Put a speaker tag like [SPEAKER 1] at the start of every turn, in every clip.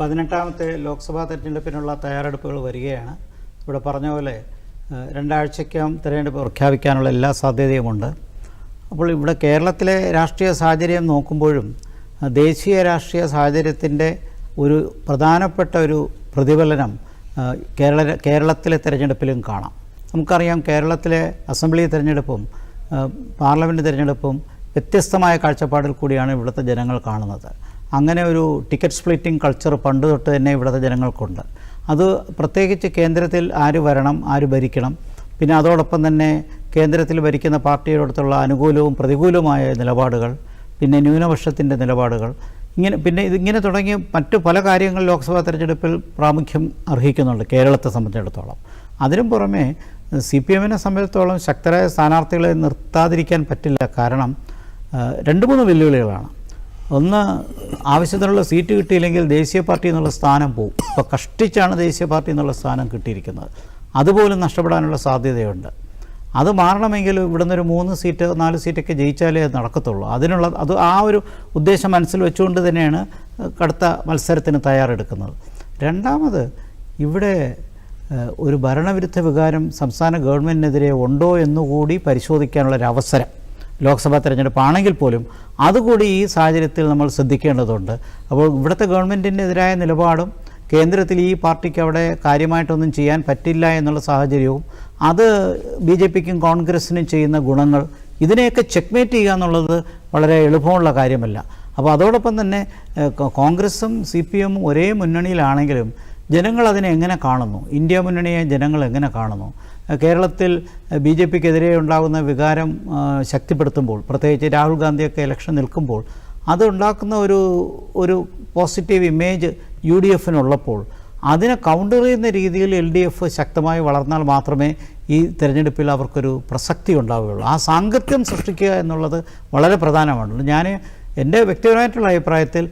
[SPEAKER 1] പതിനെട്ടാമത്തെ ലോക്സഭാ തെരഞ്ഞെടുപ്പിനുള്ള തയ്യാറെടുപ്പുകൾ വരികയാണ്. ഇവിടെ പറഞ്ഞ പോലെ രണ്ടാഴ്ചയ്ക്കകം തിരഞ്ഞെടുപ്പ് പ്രഖ്യാപിക്കാനുള്ള എല്ലാ സാധ്യതയുമുണ്ട്. അപ്പോൾ ഇവിടെ കേരളത്തിലെ രാഷ്ട്രീയ സാഹചര്യം നോക്കുമ്പോഴും ദേശീയ രാഷ്ട്രീയ സാഹചര്യത്തിന്റെ ഒരു പ്രധാനപ്പെട്ട ഒരു പ്രതിഫലനം കേരള കേരളത്തിലെ തിരഞ്ഞെടുപ്പിലും കാണാം. നമുക്കറിയാം കേരളത്തിലെ അസംബ്ലി തിരഞ്ഞെടുപ്പും പാർലമെന്റ് തിരഞ്ഞെടുപ്പും വ്യത്യസ്തമായ കാഴ്ചപ്പാടിൽ കൂടിയാണ് ഇവിടുത്തെ ജനങ്ങൾ കാണുന്നത്. അങ്ങനെ ഒരു ടിക്കറ്റ് സ്പ്ലിറ്റിംഗ് കൾച്ചർ പണ്ട് തൊട്ട് തന്നെ ഇവിടുത്തെ ജനങ്ങൾക്കുണ്ട്. അത് പ്രത്യേകിച്ച് കേന്ദ്രത്തിൽ ആര് വരണം ആര് ഭരിക്കണം പിന്നെ അതോടൊപ്പം തന്നെ കേന്ദ്രത്തിൽ ഭരിക്കുന്ന പാർട്ടിയോടടുത്തുള്ള അനുകൂലവും പ്രതികൂലവുമായ നിലപാടുകൾ പിന്നെ ന്യൂനപക്ഷത്തിന്റെ നിലപാടുകൾ ഇങ്ങനെ പിന്നെ ഇതിങ്ങനെ തുടങ്ങിയ മറ്റു പല കാര്യങ്ങൾ ലോക്സഭാ തെരഞ്ഞെടുപ്പിൽ പ്രാമുഖ്യം അർഹിക്കുന്നുണ്ട് കേരളത്തെ സംബന്ധിച്ചിടത്തോളം. അതിനും പുറമെ സി പി എമ്മിനെ സംബന്ധിച്ചിടത്തോളം ശക്തരായ സ്ഥാനാർത്ഥികളെ നിർത്താതിരിക്കാൻ പറ്റില്ല കാരണം രണ്ട് മൂന്ന് വെല്ലുവിളികളാണ്. ഒന്ന് ആവശ്യത്തിനുള്ള സീറ്റ് കിട്ടിയില്ലെങ്കിൽ ദേശീയ പാർട്ടി എന്നുള്ള സ്ഥാനം പോകും ഇപ്പോൾ കഷ്ടിച്ചാണ് ദേശീയ പാർട്ടി എന്നുള്ള സ്ഥാനം കിട്ടിയിരിക്കുന്നത്. അതുപോലും നഷ്ടപ്പെടാനുള്ള സാധ്യതയുണ്ട്. അത് മാറണമെങ്കിൽ ഇവിടുന്ന് ഒരു മൂന്ന് സീറ്റ് നാല് സീറ്റൊക്കെ ജയിച്ചാലേ നടക്കത്തുള്ളൂ. അതിനുള്ള അത് ആ ഒരു ഉദ്ദേശം മനസ്സിൽ വെച്ചുകൊണ്ട് തന്നെയാണ് കടുത്ത മത്സരത്തിന് തയ്യാറെടുക്കുന്നത്. രണ്ടാമത് ഇവിടെ ഒരു ഭരണവിരുദ്ധ വികാരം സംസ്ഥാന ഗവൺമെന്റിനെതിരെ ഉണ്ടോ എന്നുകൂടി പരിശോധിക്കാനുള്ളൊരു അവസരം. ലോക്സഭാ തെരഞ്ഞെടുപ്പാണെങ്കിൽ പോലും അതുകൂടി ഈ സാഹചര്യത്തിൽ നമ്മൾ ശ്രദ്ധിക്കേണ്ടതുണ്ട്. അപ്പോൾ ഇവിടുത്തെ ഗവൺമെന്റിനെതിരായ നിലപാടും കേന്ദ്രത്തിൽ ഈ പാർട്ടിക്ക് അവിടെ കാര്യമായിട്ടൊന്നും ചെയ്യാൻ പറ്റില്ല എന്നുള്ള സാഹചര്യവും അത് ബി ജെ പിക്കും കോൺഗ്രസിനും ചെയ്യുന്ന ഗുണങ്ങൾ ഇതിനെയൊക്കെ ചെക്ക്മേറ്റ് ചെയ്യുക എന്നുള്ളത് വളരെ എളുപ്പമുള്ള കാര്യമല്ല. അപ്പോൾ അതോടൊപ്പം തന്നെ കോൺഗ്രസും സി പി എമ്മും ഒരേ മുന്നണിയിലാണെങ്കിലും ജനങ്ങൾ അതിനെ എങ്ങനെ കാണുന്നു? ഇന്ത്യ മുന്നണിയെ ജനങ്ങൾ എങ്ങനെ കാണുന്നു? കേരളത്തിൽ ബി ജെ പിക്കെതിരെ ഉണ്ടാകുന്ന വികാരം ശക്തിപ്പെടുത്തുമ്പോൾ പ്രത്യേകിച്ച് രാഹുൽ ഗാന്ധിയൊക്കെ ഇലക്ഷൻ നിൽക്കുമ്പോൾ അതുണ്ടാക്കുന്ന ഒരു ഒരു പോസിറ്റീവ് ഇമേജ് യു ഡി എഫിനുള്ളപ്പോൾ അതിനെ കൗണ്ടർ ചെയ്യുന്ന രീതിയിൽ എൽ ഡി എഫ് ശക്തമായി വളർന്നാൽ മാത്രമേ ഈ തിരഞ്ഞെടുപ്പിൽ അവർക്കൊരു പ്രസക്തി ഉണ്ടാവുകയുള്ളൂ. ആ സാങ്കത്യം സൃഷ്ടിക്കുക എന്നുള്ളത് വളരെ പ്രധാനമാണ് ഞാൻ എന്റെ വ്യക്തിപരമായിട്ടുള്ള അഭിപ്രായത്തിൽ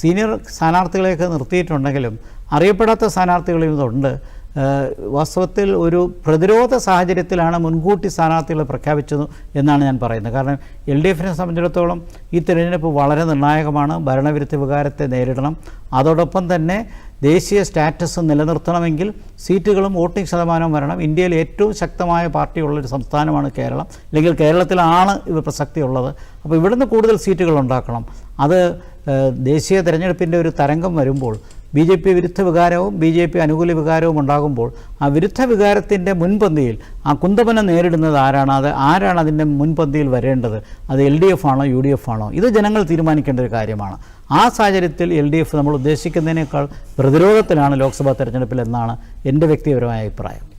[SPEAKER 1] സീനിയർ സ്ഥാനാർത്ഥികളെയൊക്കെ നിർത്തിയിട്ടുണ്ടെങ്കിലും അറിയപ്പെടാത്ത സ്ഥാനാർത്ഥികളും ഇതുണ്ട് വാസ്തവത്തിൽ ഒരു പ്രതിരോധ സാഹചര്യത്തിലാണ് മുൻകൂട്ടി സ്ഥാനാർത്ഥികളെ പ്രഖ്യാപിച്ചത് എന്നാണ് ഞാൻ പറയുന്നത്. കാരണം എൽ ഡി എഫിനെ സംബന്ധിച്ചിടത്തോളം ഈ തിരഞ്ഞെടുപ്പ് വളരെ നിർണായകമാണ്. ഭരണവിരുദ്ധ വികാരത്തെ നേരിടണം. അതോടൊപ്പം തന്നെ ദേശീയ സ്റ്റാറ്റസ് നിലനിർത്തണമെങ്കിൽ സീറ്റുകളും വോട്ടിംഗ് ശതമാനവും വരണം. ഇന്ത്യയിൽ ഏറ്റവും ശക്തമായ പാർട്ടിയുള്ളൊരു സംസ്ഥാനമാണ് കേരളം. അല്ലെങ്കിൽ കേരളത്തിലാണ് ഇത് പ്രസക്തിയുള്ളത്. അപ്പോൾ ഇവിടുന്ന് കൂടുതൽ സീറ്റുകൾ ഉണ്ടാക്കണം. അത് ദേശീയ തെരഞ്ഞെടുപ്പിന്റെ ഒരു തരംഗം വരുമ്പോൾ ബി ജെ പി വിരുദ്ധ വികാരവും ബി ജെ പി അനുകൂല വികാരവും ഉണ്ടാകുമ്പോൾ ആ വിരുദ്ധ വികാരത്തിന്റെ മുൻപന്തിയിൽ ആ കുന്തമനം നേരിടുന്നത് ആരാണ്? അത് ആരാണ് അതിന്റെ മുൻപന്തിയിൽ വരേണ്ടത്? അത് എൽ ഡി എഫ് ആണോ യു ഡി എഫ് ആണോ? ഇത് ജനങ്ങൾ തീരുമാനിക്കേണ്ട ഒരു കാര്യമാണ്. ആ സാഹചര്യത്തിൽ എൽ ഡി എഫ് നമ്മൾ ഉദ്ദേശിക്കുന്നതിനേക്കാൾ പ്രതിരോധത്തിലാണ് ലോക്സഭാ തെരഞ്ഞെടുപ്പിൽ എന്നാണ് എന്റെ വ്യക്തിപരമായ അഭിപ്രായം.